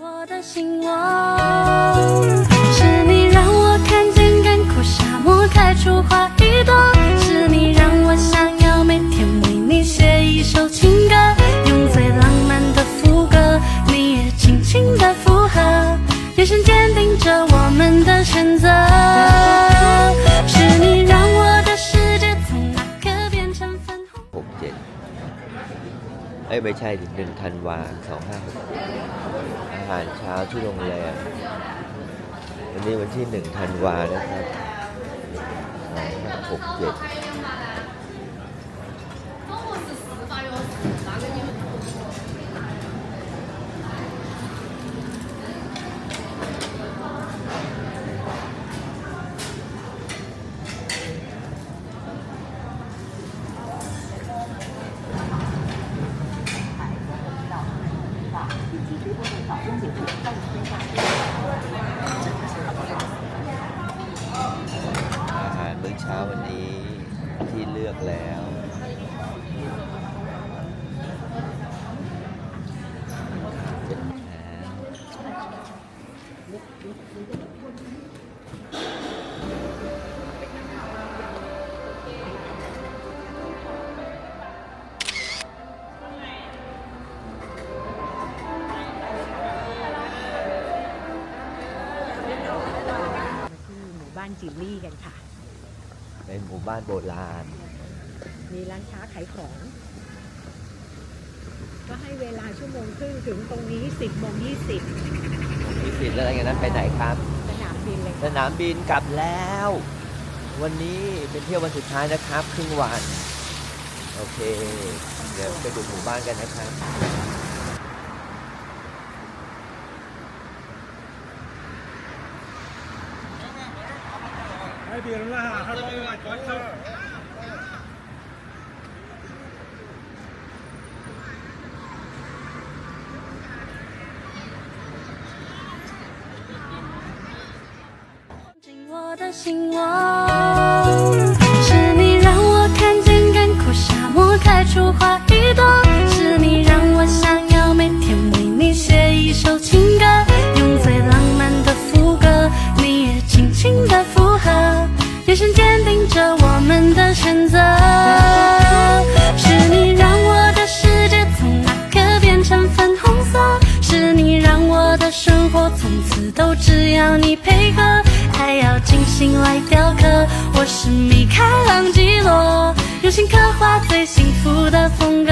我的心窝，是你让我看见干枯沙漠开出花一朵，是你让我想要每天为你写一首情歌，用最浪漫的副歌，你也轻轻的附和，眼神坚定着我们的选择，是你让我的世界从那刻变成粉红。 หกเจ็ดเอ้ยไม่ใช่ดิหนึ่งธันวาสองห้าหกอา หารเช้าที่โรงแรม วันนี้วันที่หนึ่งธันวานะครับหกเจ็ด อาหารมื้อเช้าวันนี้ที่เลือกแล้วานจิมลี่กันค่ะ เป็นหมู่บ้านโบราณ มีร้านค้าขายของ ก็ให้เวลาชั่วโมงครึ่งถึงตรงนี้ 10โมง20มีสิทธิ์แล้วอะไรกันนั้นไปไหนครับสนามบินเลยสค่ะนามบินกลับแล้ว วันนี้เป็นเที่ยววันสุดท้ายนะครับ ครึ่งวัน โอเค เดี๋ยวไปดูหมู่บ้านกันนะครับ 哎，别人啦，还帮我买装车。 进我的心窝，是 我是米开朗基罗，用心刻画最幸福的风格。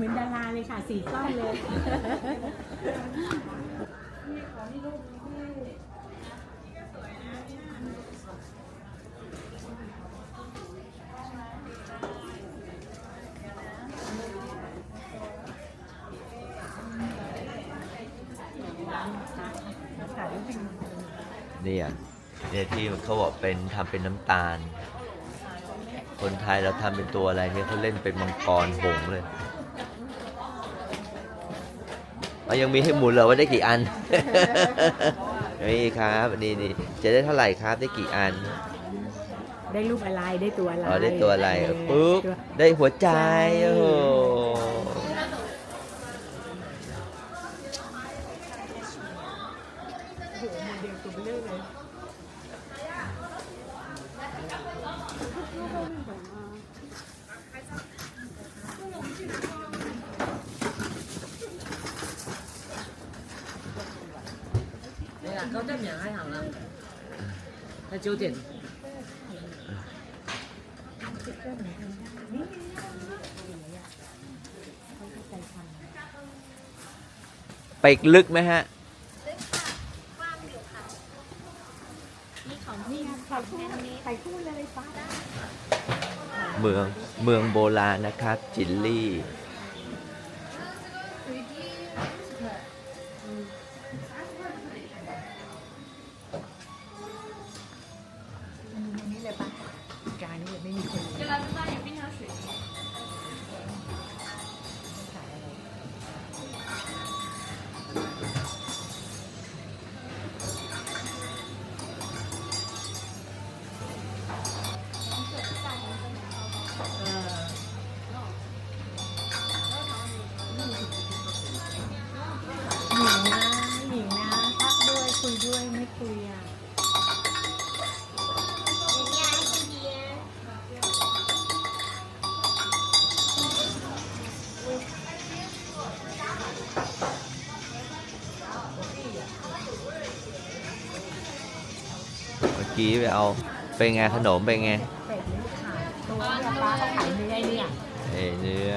เหมือนดาราเลยค่ะสีกล้องเลยเถ่ายรูปเป็นเนี่ยเนี่ยที่เขาบอกเป็นทำเป็นน้ำตาล คนไทยเราทำเป็นตัวอะไรเนี่ยเขาเล่นเป็นมังกรหงส์เลย เอายังมีให้หมุนเหรอว่าได้กี่อัน นี่ครับนี่นี่จะได้เท่าไหร่ครับได้กี่อัน ได้รูปอะไรได้ตัวอะไรอ๋อได้ตัวอะไรเออปุ๊บตัวได้หัวใจโอ้โห โอ้โหโมเดลตัวเบลอเลย你啦，九点人喺行啦，系九点。 ไปอีกลึกไหมฮะ ถ่ายคู่เลยป้า เมืองเมืองโบราณนะครับ จินลี่ กี้ไปเอาเป็นไงขนมเป็นไงเป็ดนี่ขายตัวเนี่ยป้าเขาขายเนื้อเนี่ยเอ้ยเนื้อ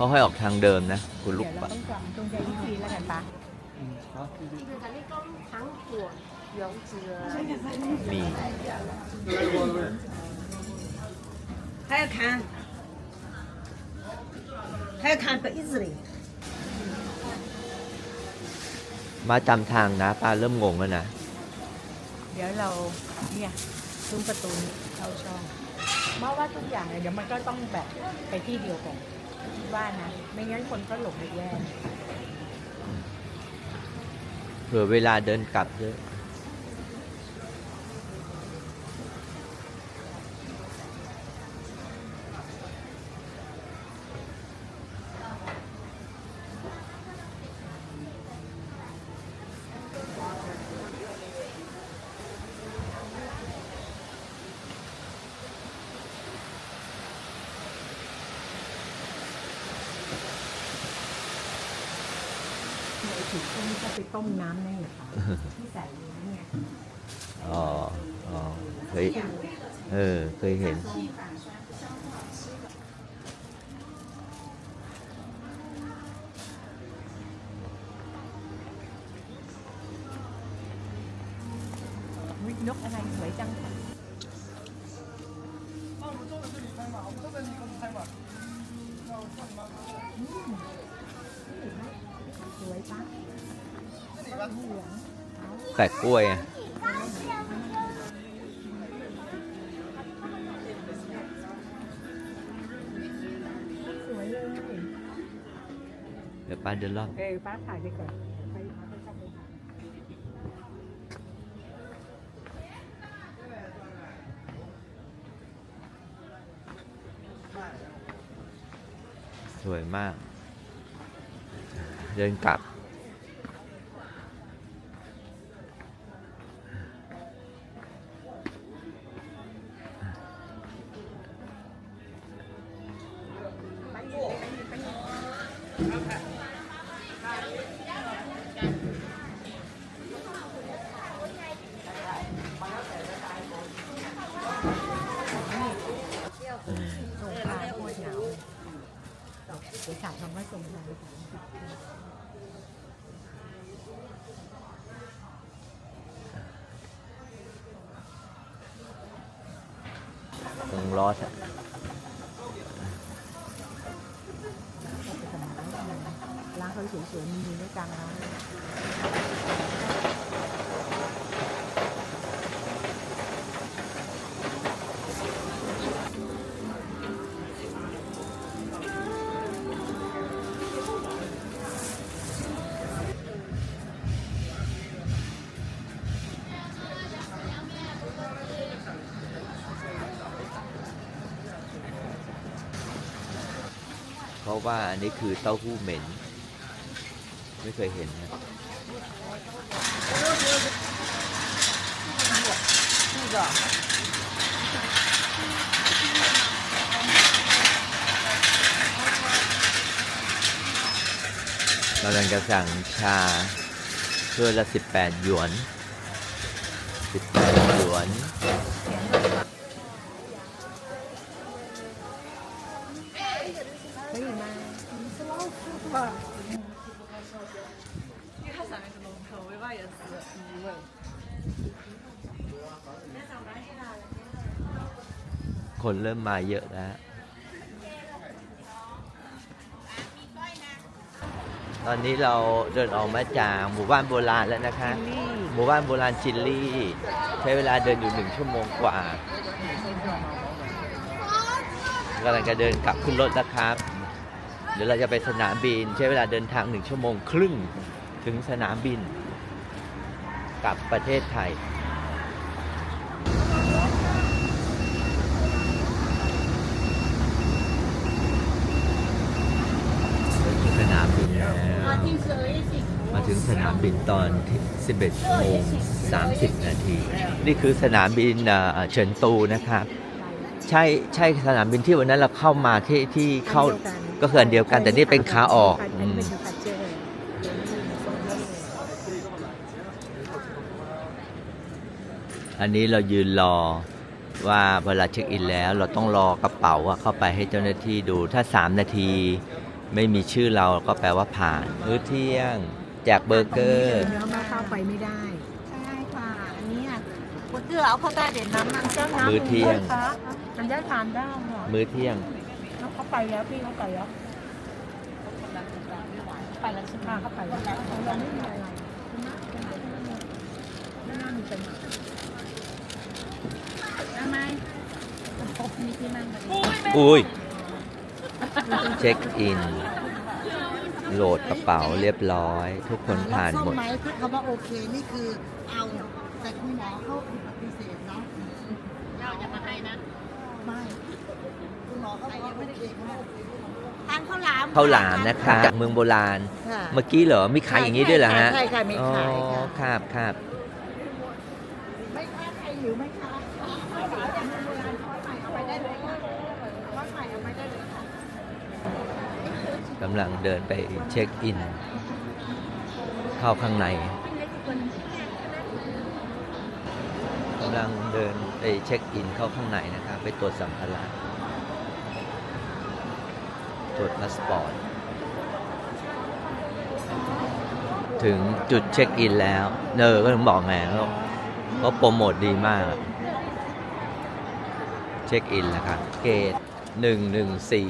เขาให้ออกทางเดิมนะ คุณลู เดี๋ ก ยวเรา ปะ ต้องจำตรงใจวิธีแล้วกันปะ มี 还要看，还要看杯子嘞。 มาจำทางนะป้าเริ่มงงแล้วนะ เดี๋ยวเราเนี่ยซุ้มประตูเข้าช่องเพราะว่าทุกอย่างเนี่ยเดี๋ยวมันก็ต้องแบบไปที่เดียวกัน คิดว่านะ ไม่งั้นคนก็หลงไปแย่ เผื่อเวลาเดินกลับเยอะ ไอ้ถุงพวกนี้ก็ไปต้มน้ำนั่นแหละค่ะที่ใส่น้ำเนี่ยอ๋ออ๋อเคยเออเคยเห็น สวยปะแปะกล้วยอะสวยเลยเดี๋ยวป้าเดินรอบ เออป้าถ่ายไปก่อนไปไปเข้าไปถ่ายสวยมาก เดินกลับ ตรงรถอะร้านเขาสวยๆมีด้วยกัน เพราะว่าอันนี้คือเต้าหู้เหม็น ไม่เคยเห็นนะกำลังจะสั่งชาถ้วยละ 18 หยวน 18 หยวน คนเริ่มมาเยอะแล้วตอนนี้เราเดินออกมาจากหมู่บ้านโบราณแล้วนะคะ หมู่บ้านโบราณจินลี่ ใช้เวลาเดินอยู่หนึ่งชั่วโมงกว่ากำลังจะเดินกลับขึ้นรถนะครับ เดี๋ยวเราจะไปสนามบิน ใช้เวลาเดินทางหนึ่งชั่วโมงครึ่งถึงสนามบินกลับประเทศไทย ถึงสนามบินแล้ว มาถึงสนามบินตอน 11โมง30 นาที นี่คือสนามบินเฉินตูนะครับ ใช่ใช่สนามบินที่วันนั้นเราเข้ามาที่ที่เข้าก็คืออันเดียวกัน แต่นี่เป็นขาออกอันนี้เรายืนรอว่าเวลาเช็คอินแล้วเราต้องรอกระเป๋าเข้าไปให้เจ้าหน้าที่ดูถ้า 3 นาที ไม่มีชื่อเราก็แปลว่าผ่านมื้อเที่ยงแจกเบอร์เกอร์แล้วมาเข้าไปไม่ได้ใช่ค่ะอันนี้อะก๋วยเตี๋ยวเอาข้าได้เด็ดน้ำมันเจ้าน้ำมื้อเที่ยงมันได้ทานได้เหรอมื้อเที่ยงเขาไปแล้วพี่เขาไปแล้วไปแล้วใช่ไหมเขาไปแล้วเราไม่มีอะไรไม่น่ามีปัญหาทำไมพบมีที่มั่งอุ้ย เช็คอิน โหลดกระเป๋าเรียบร้อย ทุกคนผ่านหมดไหมคือคำว่าโอเคนี่คือเอาแต่คุณหมอเขาปฏิเสธเนาะเราจะมาให้นะไม่คุณหมอเขาบอกว่าโอเคมากทานข้าวหลามข้าวหลามนะคะ จากเมืองโบราณ ค่ะเมื่อกี้เหรอ มีขายอย่างนี้ด้วยเหรอฮะใช่ค่ะมีขายอ๋อค่ะครับครับไม่ค้าใครหิวไหมคะ กำลังเดินไปเช็คอิน เข้าข้างในกำลังเดินไปเช็คอินเข้าข้างในนะครับ ไปตรวจสัมภาระตรวจพาสปอร์ตถึงจุดเช็คอินแล้วเนอร์ก็ถึงบอกไงก็โปรโมทดีมาก เช็คอินแล้วครับ เกตสี่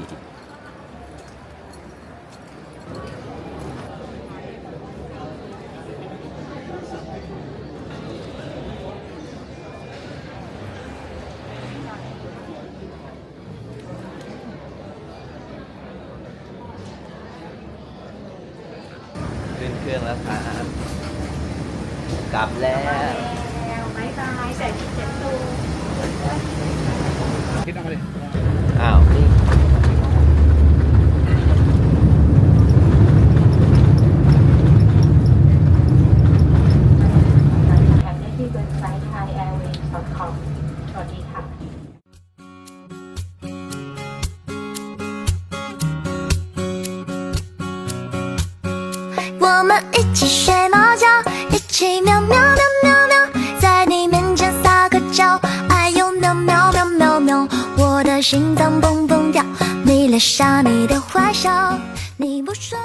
เครื่องแล้วครับกลับแล้วไม่ตายใส่ชุดเจ็ดตัวคิดเอาไปดิอ้าวนี่ 心脏砰砰跳，迷恋上你的坏笑，你不说。